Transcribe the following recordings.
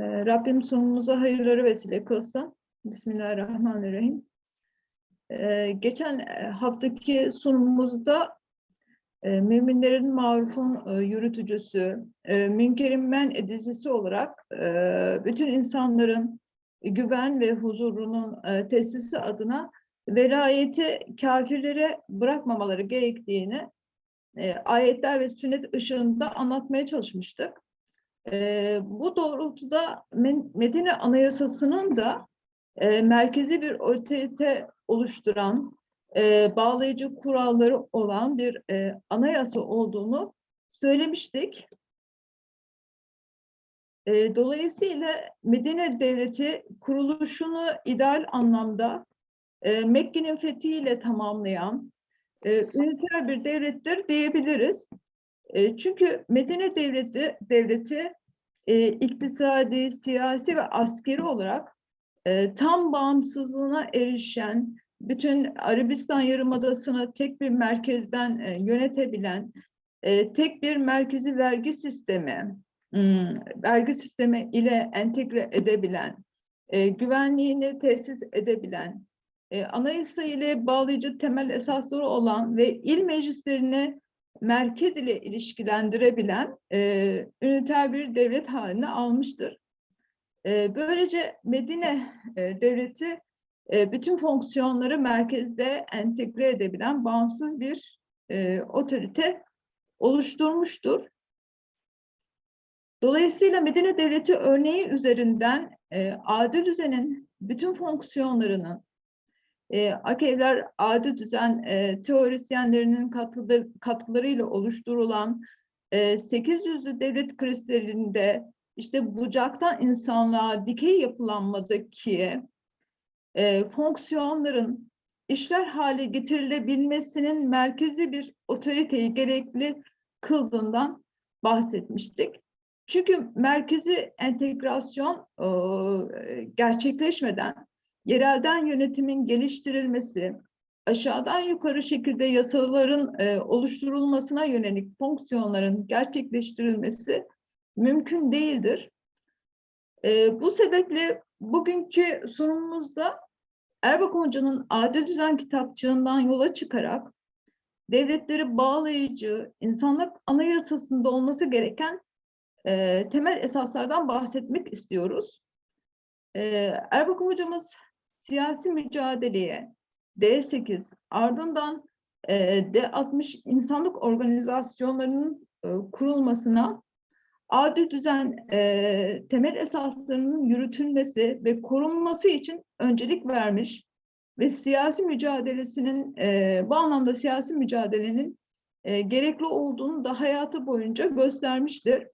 Ee, Rabbim sunumumuza hayırları vesile kılsın. Bismillahirrahmanirrahim. Ee, geçen e, haftaki sunumumuzda e, müminlerin marufun e, yürütücüsü, münkerin men edicisi olarak bütün insanların güven ve huzurunun tesisi adına velayeti kafirlere bırakmamaları gerektiğini ayetler ve sünnet ışığında anlatmaya çalışmıştık. E, bu doğrultuda Medine Anayasası'nın da e, merkezi bir otorite oluşturan, e, bağlayıcı kuralları olan bir e, anayasa olduğunu söylemiştik. E, dolayısıyla Medine Devleti kuruluşunu ideal anlamda e, Mekke'nin fethiyle tamamlayan e, üniter bir devlettir diyebiliriz. E, çünkü Medine Devleti, devleti e, iktisadi, siyasi ve askeri olarak e, tam bağımsızlığına erişen, bütün Arabistan Yarımadası'nı tek bir merkezden e, yönetebilen, e, tek bir merkezi vergi sistemi, hmm, vergi sistemi ile entegre edebilen, e, güvenliğini tesis edebilen, e, anayasa ile bağlayıcı temel esasları olan ve il meclislerini merkez ile ilişkilendirebilen e, üniter bir devlet haline almıştır. E, böylece Medine e, devleti e, bütün fonksiyonları merkezde entegre edebilen bağımsız bir e, otorite oluşturmuştur. Dolayısıyla Medine Devleti örneği üzerinden e, adil düzenin bütün fonksiyonlarının e, Akevler adil düzen e, teorisyenlerinin katkıda, katkılarıyla oluşturulan e, 800'lü devlet kristalinde işte bucaktan insanlığa dikey yapılanmadaki e, fonksiyonların işler hale getirilebilmesinin merkezi bir otoriteyi gerekli kıldığından bahsetmiştik. Çünkü merkezi entegrasyon e, gerçekleşmeden yerelden yönetimin geliştirilmesi, aşağıdan yukarı şekilde yasaların e, oluşturulmasına yönelik fonksiyonların gerçekleştirilmesi mümkün değildir. E, bu sebeple bugünkü sunumumuzda Erbakan Hoca'nın Adil Düzen kitapçığından yola çıkarak devletleri bağlayıcı, insanlık anayasasında olması gereken e, temel esaslardan bahsetmek istiyoruz. E, Erbakan Hocamız siyasi mücadeleye D8 ardından e, D60 insanlık organizasyonlarının e, kurulmasına adil düzen e, temel esaslarının yürütülmesi ve korunması için öncelik vermiş ve siyasi mücadelesinin e, bu anlamda siyasi mücadelenin e, gerekli olduğunu da hayatı boyunca göstermiştir.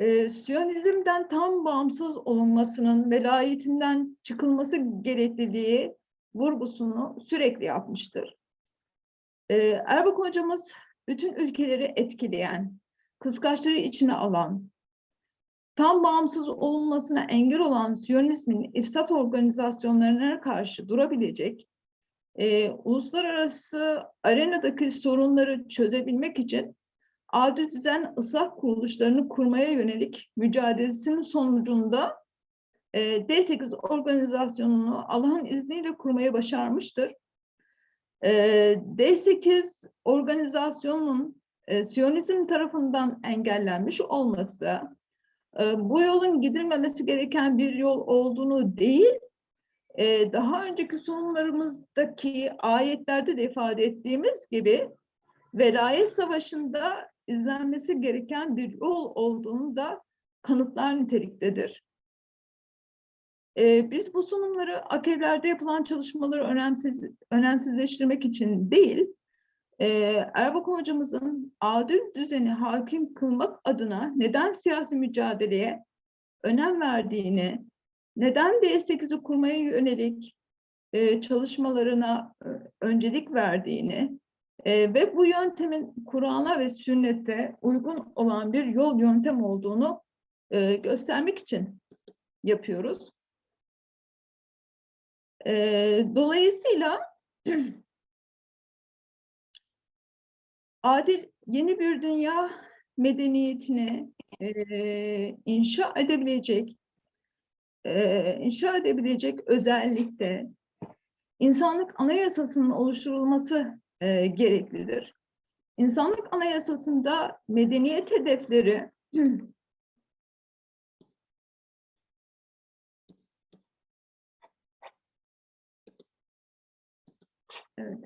E, Siyonizmden tam bağımsız olunmasının velayetinden çıkılması gerekliliği vurgusunu sürekli yapmıştır. E, Erbakan hocamız bütün ülkeleri etkileyen, kıskaçları içine alan, tam bağımsız olunmasına engel olan Siyonizmin ifsat organizasyonlarına karşı durabilecek, e, uluslararası arenadaki sorunları çözebilmek için adil düzen ıslah kuruluşlarını kurmaya yönelik mücadelesinin sonucunda e, D8 organizasyonunu Allah'ın izniyle kurmaya başarmıştır. E, D8 organizasyonunun e, Siyonizm tarafından engellenmiş olması, e, bu yolun gidilmemesi gereken bir yol olduğunu değil, daha önceki sunumlarımızdaki ayetlerde de ifade ettiğimiz gibi velayet savaşında izlenmesi gereken bir yol olduğunu da kanıtlar niteliktedir. Ee, biz bu sunumları akevlerde yapılan çalışmaları önemsiz, önemsizleştirmek için değil, e, Erbakan hocamızın adil düzeni hakim kılmak adına neden siyasi mücadeleye önem verdiğini, neden D8'i kurmaya yönelik e, çalışmalarına e, öncelik verdiğini, e, ve bu yöntemin Kur'an'a ve sünnete uygun olan bir yol yöntem olduğunu e, göstermek için yapıyoruz. E, dolayısıyla adil yeni bir dünya medeniyetini eee, inşa edebilecek eee, inşa edebilecek özellikte insanlık anayasasının oluşturulması eee, gereklidir. İnsanlık anayasasında medeniyet hedefleri Evet.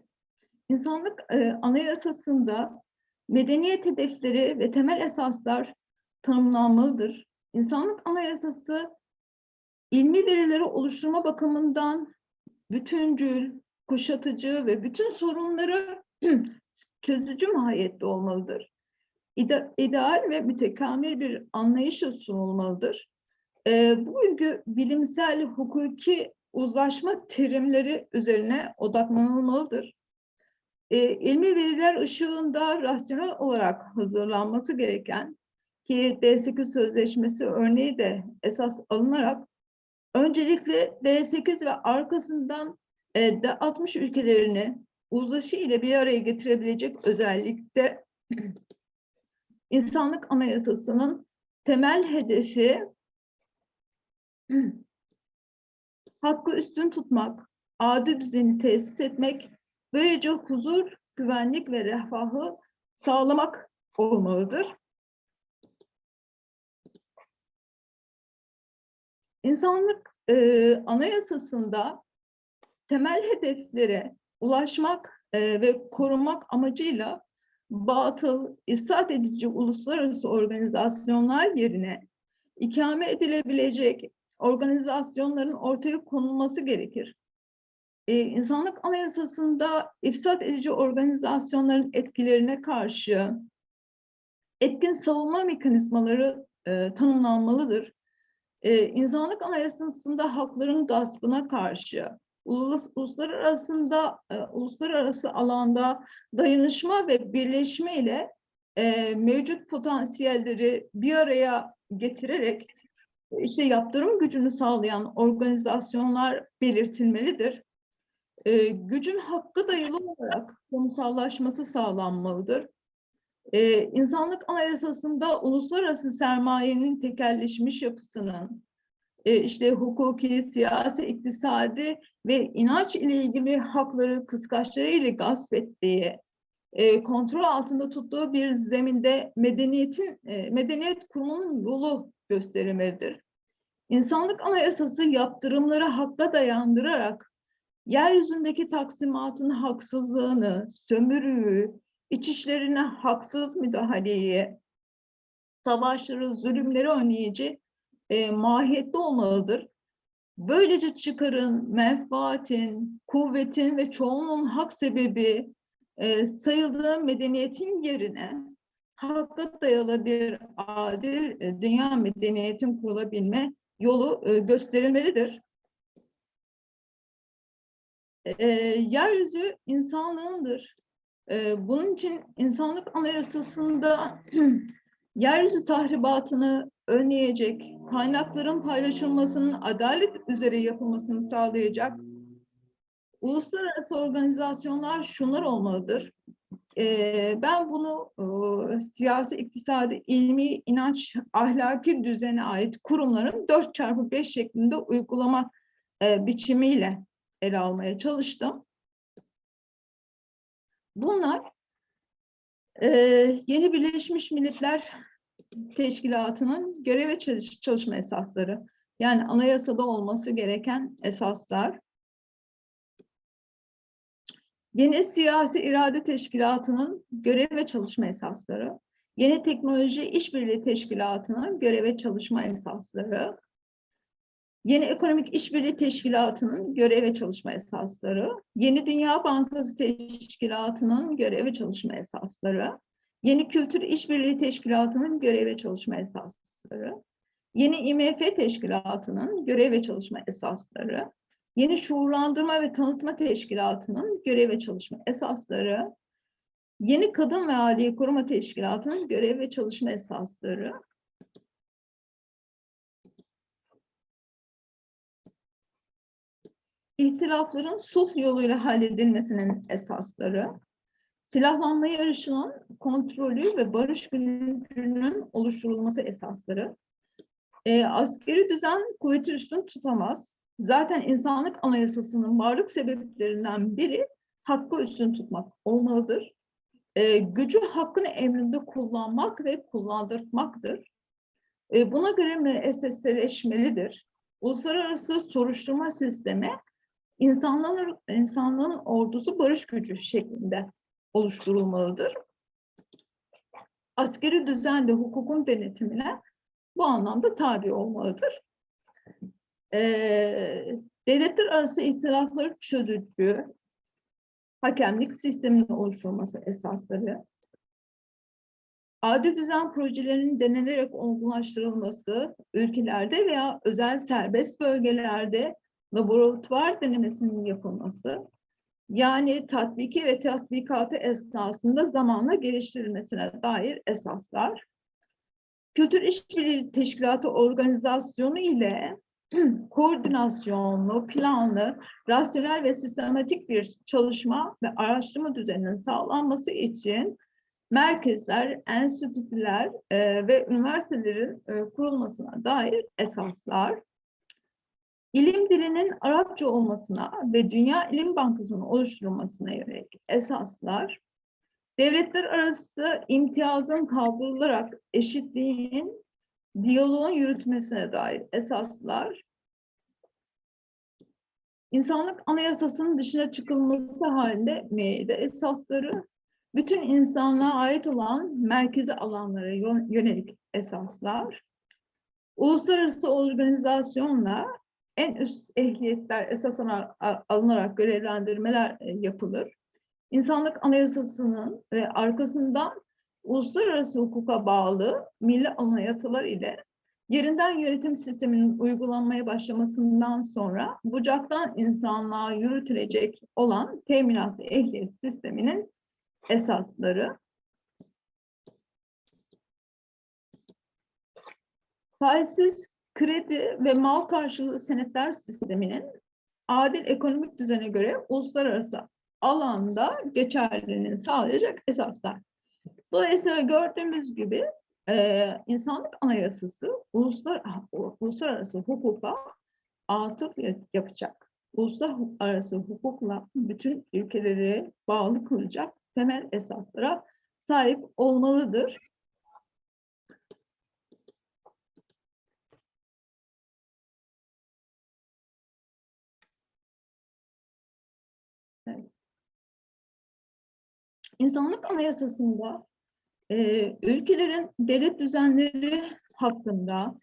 İnsanlık e, anayasasında medeniyet hedefleri ve temel esaslar tanımlanmalıdır. İnsanlık anayasası ilmi verileri oluşturma bakımından bütüncül, kuşatıcı ve bütün sorunları çözücü mahiyette olmalıdır. İde- ideal ve mütekamil bir anlayışla sunulmalıdır. Ee, bu bilgi bilimsel, hukuki uzlaşma terimleri üzerine odaklanılmalıdır. Ee, ilmi veriler ışığında rasyonel olarak hazırlanması gereken ki D8 Sözleşmesi örneği de esas alınarak öncelikle D8 ve arkasından e, D60 ülkelerini uzlaşı ile bir araya getirebilecek özellikle insanlık anayasasının temel hedefi hakkı üstün tutmak, adil düzeni tesis etmek, böylece huzur, güvenlik ve refahı sağlamak olmalıdır. İnsanlık e, anayasasında temel hedeflere ulaşmak e, ve korumak amacıyla batıl, ifsat edici uluslararası organizasyonlar yerine ikame edilebilecek organizasyonların ortaya konulması gerekir. Ee, insanlık anayasasında ifsat edici organizasyonların etkilerine karşı etkin savunma mekanizmaları e, tanımlanmalıdır. Ee, insanlık anayasasında hakların gaspına karşı, ulus, uluslararasında, e, uluslararası alanda dayanışma ve birleşme ile e, mevcut potansiyelleri bir araya getirerek işte yaptırım gücünü sağlayan organizasyonlar belirtilmelidir. Ee, gücün hakkı dayalı olarak kamusallaşması sağlanmalıdır. Ee, insanlık anayasasında uluslararası sermayenin tekelleşmiş yapısının, e, işte hukuki, siyasi, iktisadi ve inanç ile ilgili hakları kıskaçlarıyla gasp ettiği, e, kontrol altında tuttuğu bir zeminde medeniyetin e, medeniyet kurumunun yolu gösterilmelidir. İnsanlık Anayasası yaptırımları hakka dayandırarak yeryüzündeki taksimatın haksızlığını, sömürüyü, iç işlerine haksız müdahaleyi, savaşları, zulümleri önleyici e, mahiyette olmalıdır. Böylece çıkarın, menfaatin, kuvvetin ve çoğunluğun hak sebebi e, sayıldığı medeniyetin yerine hakka dayalı bir adil e, dünya medeniyetin kurulabilme yolu e, gösterilmelidir. E, yeryüzü insanlığındır. E, bunun için insanlık anayasasında yeryüzü tahribatını önleyecek, kaynakların paylaşılmasının adalet üzere yapılmasını sağlayacak uluslararası organizasyonlar şunlar olmalıdır. Ee, ben bunu e, siyasi, iktisadi, ilmi, inanç, ahlaki düzene ait kurumların 4 çarpı 5 şeklinde uygulama e, biçimiyle ele almaya çalıştım. Bunlar e, yeni Birleşmiş Milletler Teşkilatı'nın görev ve çalış çalışma esasları. Yani anayasada olması gereken esaslar. Yeni Siyasi İrade Teşkilatı'nın görev ve çalışma esasları, Yeni Teknoloji İşbirliği Teşkilatı'nın görev ve çalışma esasları, Yeni Ekonomik İşbirliği Teşkilatı'nın görev ve çalışma esasları, Yeni Dünya Bankası Teşkilatı'nın görev ve çalışma esasları, Yeni Kültür İşbirliği Teşkilatı'nın görev ve çalışma esasları, Yeni IMF Teşkilatı'nın görev ve çalışma esasları, Yeni Şuurlandırma ve Tanıtma Teşkilatı'nın görev ve çalışma esasları, Yeni Kadın ve Aileyi Koruma Teşkilatı'nın görev ve çalışma esasları, İhtilafların sulh yoluyla halledilmesinin esasları, silahlanma yarışının kontrolü ve barış kültürünün oluşturulması esasları, e, askeri düzen kuvveti üstün tutamaz. Zaten insanlık anayasasının varlık sebeplerinden biri hakkı üstün tutmak olmalıdır. E, gücü hakkın emrinde kullanmak ve kullandırmaktır. E, buna göre müesseseleşmelidir. Uluslararası soruşturma sistemi insanlığın, insanlığın ordusu barış gücü şeklinde oluşturulmalıdır. Askeri düzen de hukukun denetimine bu anlamda tabi olmalıdır. Ee, devletler arası ihtilafları çözücü, hakemlik sisteminin oluşturulması esasları, adil düzen projelerinin denenerek olgunlaştırılması, ülkelerde veya özel serbest bölgelerde laboratuvar denemesinin yapılması, yani tatbiki ve tatbikatı esnasında zamanla geliştirilmesine dair esaslar, Kültür İşbirliği Teşkilatı organizasyonu ile koordinasyonlu, planlı, rasyonel ve sistematik bir çalışma ve araştırma düzeninin sağlanması için merkezler, enstitüler e, ve üniversitelerin e, kurulmasına dair esaslar, ilim dilinin Arapça olmasına ve Dünya İlim Bankası'nın oluşturulmasına yönelik esaslar, devletler arası imtiyazın kaldırılarak eşitliğin diyaloğun yürütmesine dair esaslar, insanlık anayasasının dışına çıkılması halinde müeyyide esasları, bütün insanlığa ait olan merkezi alanlara yönelik esaslar, uluslararası organizasyonla en üst ehliyetler esas alınarak görevlendirmeler e, yapılır. İnsanlık Anayasası'nın ve arkasından uluslararası hukuka bağlı milli anayasalar ile yerinden yönetim sisteminin uygulanmaya başlamasından sonra bucaktan insanlığa yürütülecek olan teminatlı ehliyet sisteminin esasları. Faizsiz kredi ve mal karşılığı senetler sisteminin adil ekonomik düzene göre uluslararası alanda geçerliliğini sağlayacak esaslar. Dolayısıyla gördüğümüz gibi e, insanlık anayasası uluslar, uluslararası hukuka atıf yapacak. Uluslararası hukukla bütün ülkeleri bağlı kılacak temel esaslara sahip olmalıdır. İnsanlık Anayasası'nda e, ülkelerin devlet düzenleri hakkında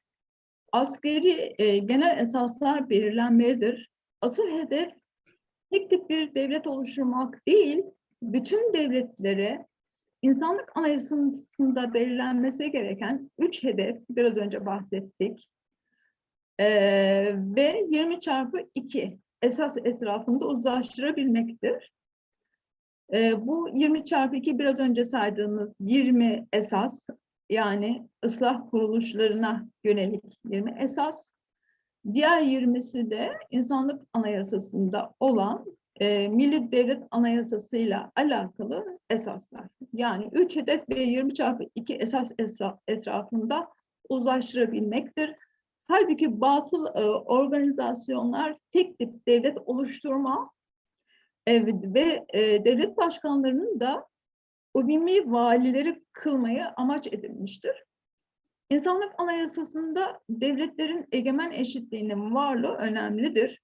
askeri e, genel esaslar belirlenmelidir. Asıl hedef tek tip bir devlet oluşturmak değil, bütün devletlere insanlık anayasasında belirlenmesi gereken üç hedef, biraz önce bahsettik. Ee, ve 20 çarpı 2 esas etrafında uzlaştırabilmektir. E, bu 20 çarpı 2 biraz önce saydığımız 20 esas yani ıslah kuruluşlarına yönelik 20 esas. Diğer 20'si de insanlık anayasasında olan e, Milli Devlet Anayasası'yla alakalı esaslar. Yani 3 hedef ve 20 çarpı 2 esas etrafında uzlaştırabilmektir. Halbuki batıl e, organizasyonlar tek tip devlet oluşturma ve e, devlet başkanlarının da umumi valileri kılmayı amaç edilmiştir. İnsanlık Anayasası'nda devletlerin egemen eşitliğinin varlığı önemlidir.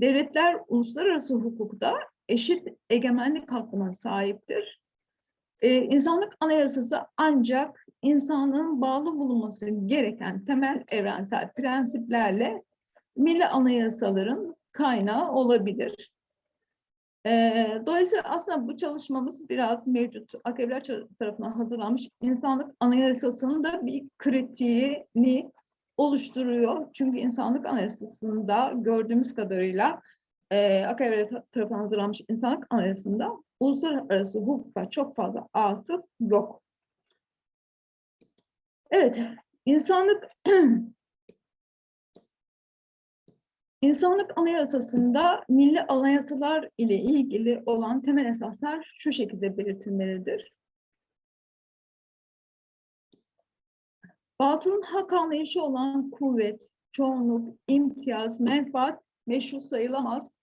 Devletler uluslararası hukukta eşit egemenlik hakkına sahiptir. Ee, insanlık Anayasası ancak insanlığın bağlı bulunması gereken temel evrensel prensiplerle milli anayasaların kaynağı olabilir. Dolayısıyla aslında bu çalışmamız biraz mevcut akevler tarafından hazırlanmış insanlık anayasasının da bir kritiğini oluşturuyor. Çünkü insanlık anayasasında gördüğümüz kadarıyla e, akevler tarafından hazırlanmış insanlık anayasasında uluslararası hukuka çok fazla atıf yok. Evet, insanlık İnsanlık Anayasası'nda milli anayasalar ile ilgili olan temel esaslar şu şekilde belirtilmelidir. Batılın hak anlayışı olan kuvvet, çoğunluk, imtiyaz, menfaat meşru sayılamaz.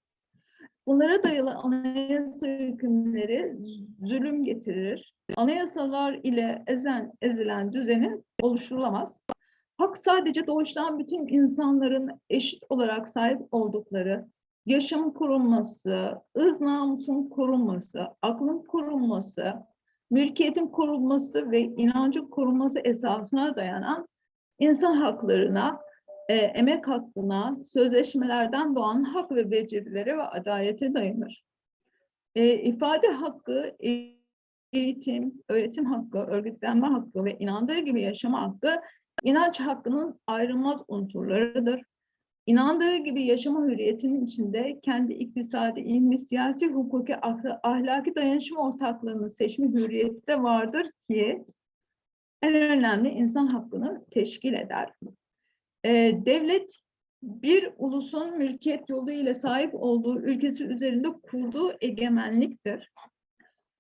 Bunlara dayalı anayasa hükümleri zulüm getirir. Anayasalar ile ezen, ezilen düzeni oluşturulamaz. Hak sadece doğuştan bütün insanların eşit olarak sahip oldukları, yaşamın korunması, ız namusun korunması, aklın korunması, mülkiyetin korunması ve inancın korunması esasına dayanan insan haklarına, e, emek hakkına, sözleşmelerden doğan hak ve becerilere ve adalete dayanır. E, ifade hakkı, eğitim, öğretim hakkı, örgütlenme hakkı ve inandığı gibi yaşama hakkı inanç hakkının ayrılmaz unsurlarıdır. İnandığı gibi yaşama hürriyetinin içinde kendi iktisadi, ilmi, siyasi, hukuki, ahlaki dayanışma ortaklığını seçme hürriyeti de vardır ki en önemli insan hakkını teşkil eder. Ee, devlet bir ulusun mülkiyet yolu ile sahip olduğu ülkesi üzerinde kurduğu egemenliktir.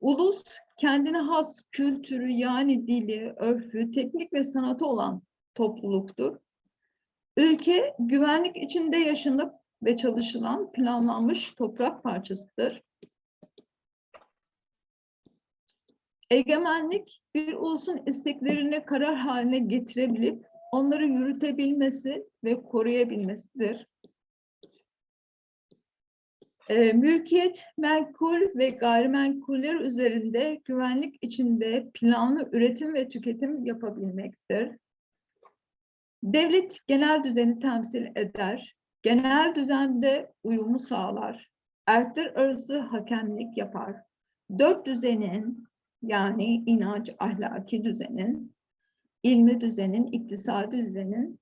Ulus kendine has kültürü yani dili, örfü, teknik ve sanatı olan topluluktur. Ülke güvenlik içinde yaşanıp ve çalışılan planlanmış toprak parçasıdır. Egemenlik bir ulusun isteklerini karar haline getirebilip onları yürütebilmesi ve koruyabilmesidir. E, mülkiyet, menkul ve gayrimenkuller üzerinde güvenlik içinde planlı üretim ve tüketim yapabilmektir. Devlet genel düzeni temsil eder. Genel düzende uyumu sağlar. Erkler arası hakemlik yapar. Dört düzenin yani inanç, ahlaki düzenin, ilmi düzenin, iktisadi düzenin,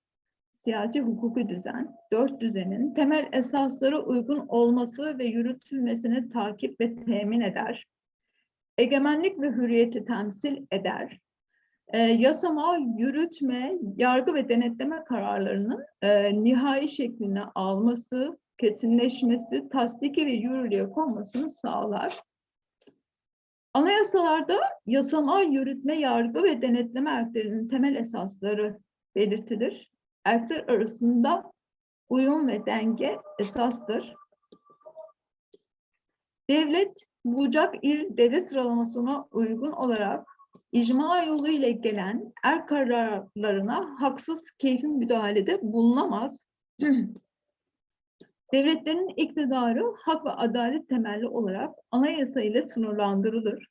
siyasi hukuki düzen, dört düzenin temel esaslara uygun olması ve yürütülmesini takip ve temin eder. Egemenlik ve hürriyeti temsil eder. E, yasama, yürütme, yargı ve denetleme kararlarının e, nihai şeklini alması, kesinleşmesi, tasdiki ve yürürlüğe konmasını sağlar. Anayasalarda yasama, yürütme, yargı ve denetleme erklerinin temel esasları belirtilir. Erkler arasında uyum ve denge esastır. Devlet, bucak il devlet sıralamasına uygun olarak icma yolu ile gelen er kararlarına haksız keyfi müdahalede bulunamaz. Devletlerin iktidarı hak ve adalet temelli olarak anayasa ile sınırlandırılır.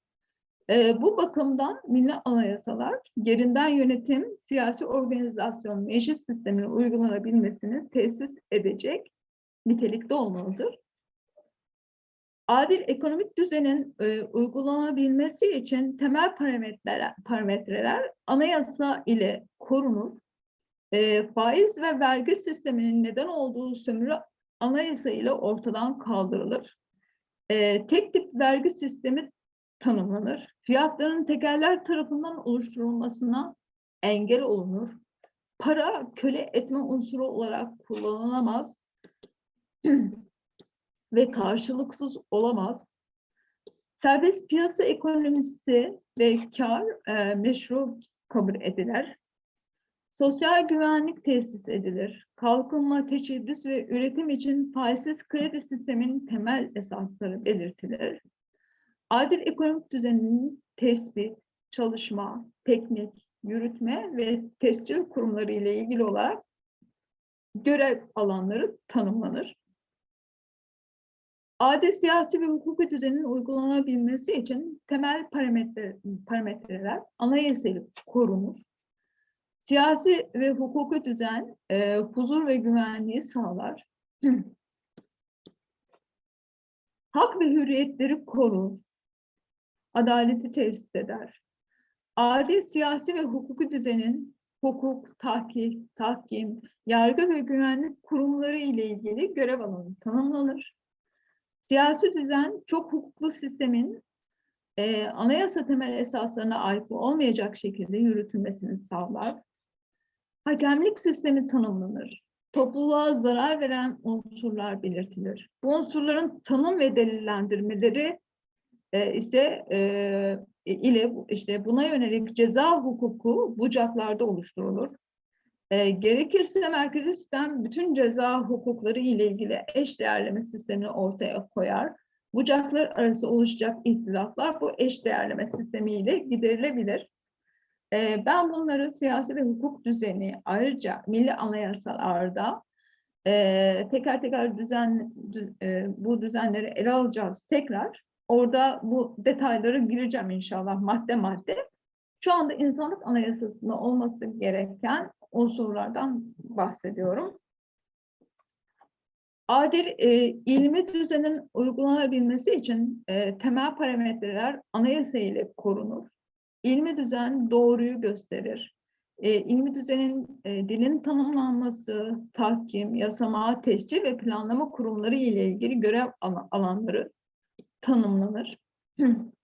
Ee, bu bakımdan milli anayasalar yerinden yönetim, siyasi organizasyon, meclis sistemine uygulanabilmesini tesis edecek nitelikte olmalıdır. Adil ekonomik düzenin e, uygulanabilmesi için temel parametreler, parametreler anayasa ile korunur. E, faiz ve vergi sisteminin neden olduğu sömürü anayasa ile ortadan kaldırılır. E, tek tip vergi sistemi tanımlanır. Fiyatların tekerler tarafından oluşturulmasına engel olunur. Para köle etme unsuru olarak kullanılamaz ve karşılıksız olamaz. Serbest piyasa ekonomisi ve kar e, meşru kabul edilir. Sosyal güvenlik tesis edilir. Kalkınma, teşebbüs ve üretim için faizsiz kredi sisteminin temel esasları belirtilir. Adil ekonomik düzeninin tespit, çalışma, teknik, yürütme ve tescil kurumları ile ilgili olarak görev alanları tanımlanır. Adil siyasi ve hukuki düzenin uygulanabilmesi için temel parametre, parametreler anayasayla korunur. Siyasi ve hukuki düzen e, huzur ve güvenliği sağlar. Hak ve hürriyetleri korur. Adaleti tesis eder. Adil siyasi ve hukuki düzenin hukuk, tahkik, tahkim, yargı ve güvenlik kurumları ile ilgili görev alanı tanımlanır. Siyasi düzen çok hukuklu sistemin e, anayasa temel esaslarına aykırı olmayacak şekilde yürütülmesini sağlar. Hakemlik sistemi tanımlanır. topluluğa zarar veren unsurlar belirtilir. Bu unsurların tanım ve delillendirmeleri e, ise e, ile işte buna yönelik ceza hukuku bucaklarda oluşturulur. E, gerekirse merkezi sistem bütün ceza hukukları ile ilgili eş değerleme sistemini ortaya koyar. Bucaklar arası oluşacak ihtilaflar bu eş değerleme sistemiyle giderilebilir. E, ben bunları siyasi ve hukuk düzeni ayrıca milli anayasalarda e, teker teker düzen dü- e, bu düzenleri ele alacağız tekrar. Orada bu detaylara gireceğim inşallah madde madde. Şu anda insanlık anayasasında olması gereken unsurlardan bahsediyorum. Adil e, ilmi düzenin uygulanabilmesi için e, temel parametreler anayasa ile korunur. İlmi düzen doğruyu gösterir. E, ilmi düzenin e, dilin tanımlanması, tahkim, yasama, tescil ve planlama kurumları ile ilgili görev ala- alanları tanımlanır.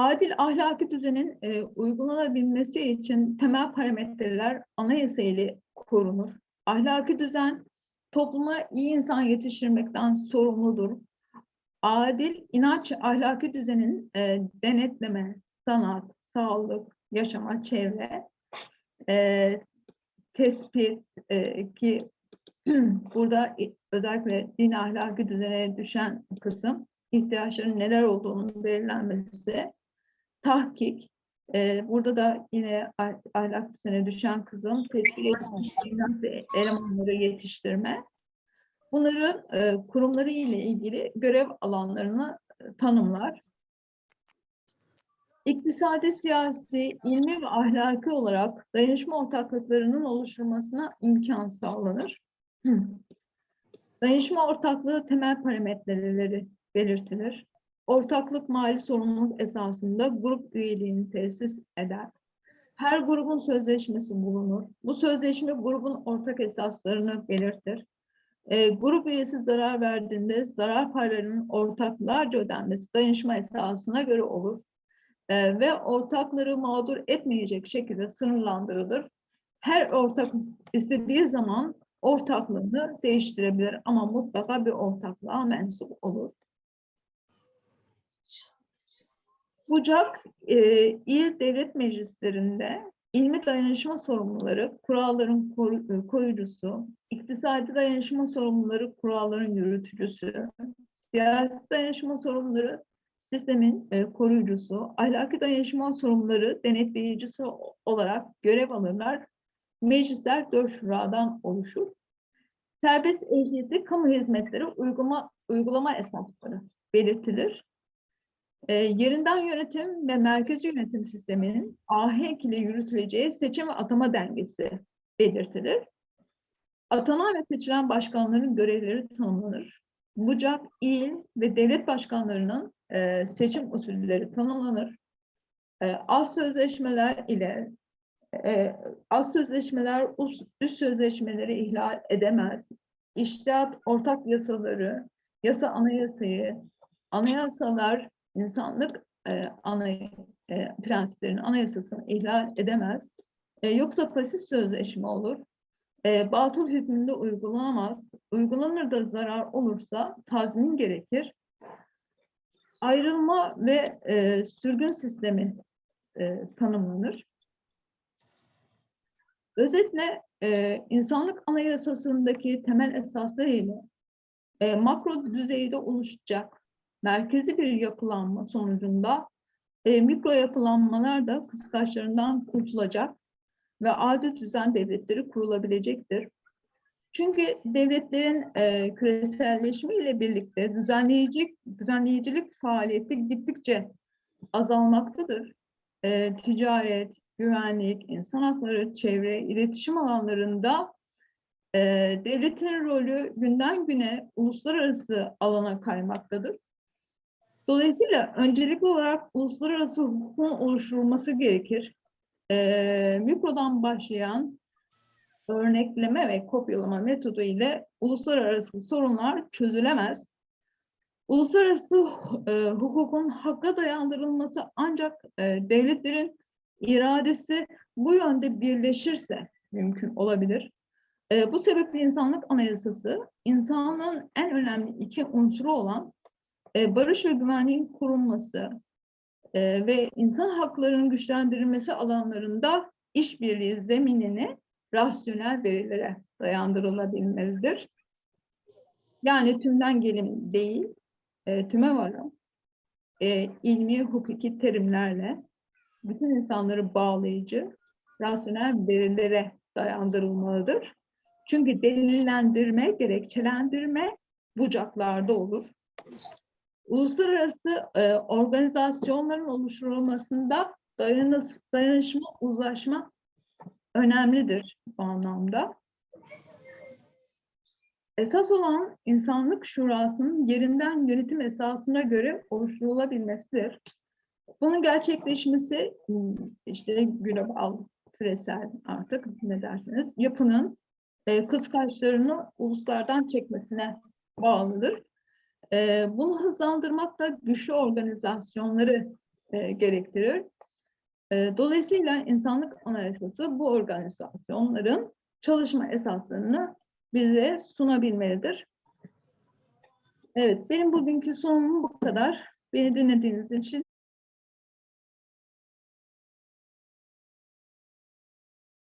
Adil ahlaki düzenin e, uygulanabilmesi için temel parametreler anayasa ile korunur. Ahlaki düzen topluma iyi insan yetiştirmekten sorumludur. Adil inanç ahlaki düzenin e, denetleme, sanat, sağlık, yaşama, çevre, e, tespit e, ki burada özellikle din ahlaki düzene düşen kısım ihtiyaçların neler olduğunu belirlenmesi, tahkik, e, burada da yine ah- ahlak düzene düşen tespit edilmiş ve elemanları yetiştirme. Bunların e, kurumları ile ilgili görev alanlarını tanımlar. İktisadi, siyasi, ilmi ve ahlaki olarak dayanışma ortaklıklarının oluşturulmasına imkan sağlanır. Dayanışma ortaklığı temel parametreleri belirtilir. Ortaklık mali sorumluluk esasında grup üyeliğini tesis eder. Her grubun sözleşmesi bulunur. Bu sözleşme grubun ortak esaslarını belirtir. E, grup üyesi zarar verdiğinde zarar paylarının ortaklarca ödenmesi dayanışma esasına göre olur. E, ve ortakları mağdur etmeyecek şekilde sınırlandırılır. Her ortak istediği zaman ortaklığını değiştirebilir ama mutlaka bir ortaklığa mensup olur. Bucak e, il devlet meclislerinde ilmi dayanışma sorumluları, kuralların e, koyucusu, iktisadi dayanışma sorumluları, kuralların yürütücüsü, siyasi dayanışma sorumluları, sistemin e, koruyucusu, ahlaki dayanışma sorumluları, denetleyicisi olarak görev alırlar. Meclisler dört şuradan oluşur. Serbest ehliyetli kamu hizmetleri uygulama, uygulama esasları belirtilir. E, yerinden yönetim ve merkezi yönetim sisteminin ahenk ile yürütüleceği seçim ve atama dengesi belirtilir. Atanan ve seçilen başkanların görevleri tanımlanır. Bucak, il ve devlet başkanlarının e, seçim usulleri tanımlanır. E, az sözleşmeler ile e, az sözleşmeler us- üst sözleşmeleri ihlal edemez. İştihat ortak yasaları, yasa anayasayı, anayasalar insanlık e, ana e, prensiplerinin anayasasını ihlal edemez. E, yoksa pasif sözleşme olur. E, batıl hükmünde uygulanamaz. Uygulanır da zarar olursa tazmin gerekir. Ayrılma ve e, sürgün sistemi e, tanımlanır. Özetle e, insanlık anayasasındaki temel esaslar ile e, makro düzeyde oluşacak merkezi bir yapılanma sonucunda e, mikro yapılanmalar da kıskaçlarından kurtulacak ve adil düzen devletleri kurulabilecektir. Çünkü devletlerin e, küreselleşme ile birlikte düzenleyici, düzenleyicilik faaliyeti gittikçe azalmaktadır. E, ticaret, güvenlik, insan hakları, çevre, iletişim alanlarında e, devletin rolü günden güne uluslararası alana kaymaktadır. Dolayısıyla öncelikli olarak uluslararası hukukun oluşturulması gerekir. E, mikrodan başlayan örnekleme ve kopyalama metodu ile uluslararası sorunlar çözülemez. Uluslararası e, hukukun hakka dayandırılması ancak e, devletlerin iradesi bu yönde birleşirse mümkün olabilir. Ee, bu sebeple insanlık anayasası insanlığın en önemli iki unsuru olan e, barış ve güvenliğin korunması e, ve insan haklarının güçlendirilmesi alanlarında işbirliği zeminini rasyonel verilere dayandırılabilmelidir. Yani tümden gelim değil, e, tüme varım, e, ilmi hukuki terimlerle bütün insanları bağlayıcı, rasyonel verilere dayandırılmalıdır. Çünkü delillendirme, gerekçelendirme bucaklarda olur. Uluslararası e, organizasyonların oluşturulmasında dayanış, dayanışma, uzlaşma önemlidir bu anlamda. Esas olan insanlık şurasının yerinden yönetim esasına göre oluşturulabilmesidir. Bunun gerçekleşmesi hmm, işte global, küresel artık ne dersiniz yapının e, kıskaçlarını uluslardan çekmesine bağlıdır. E, bunu hızlandırmak da güçlü organizasyonları e, gerektirir. E, dolayısıyla insanlık anayasası bu organizasyonların çalışma esaslarını bize sunabilmelidir. Evet, benim bugünkü sunumum bu kadar. Beni dinlediğiniz için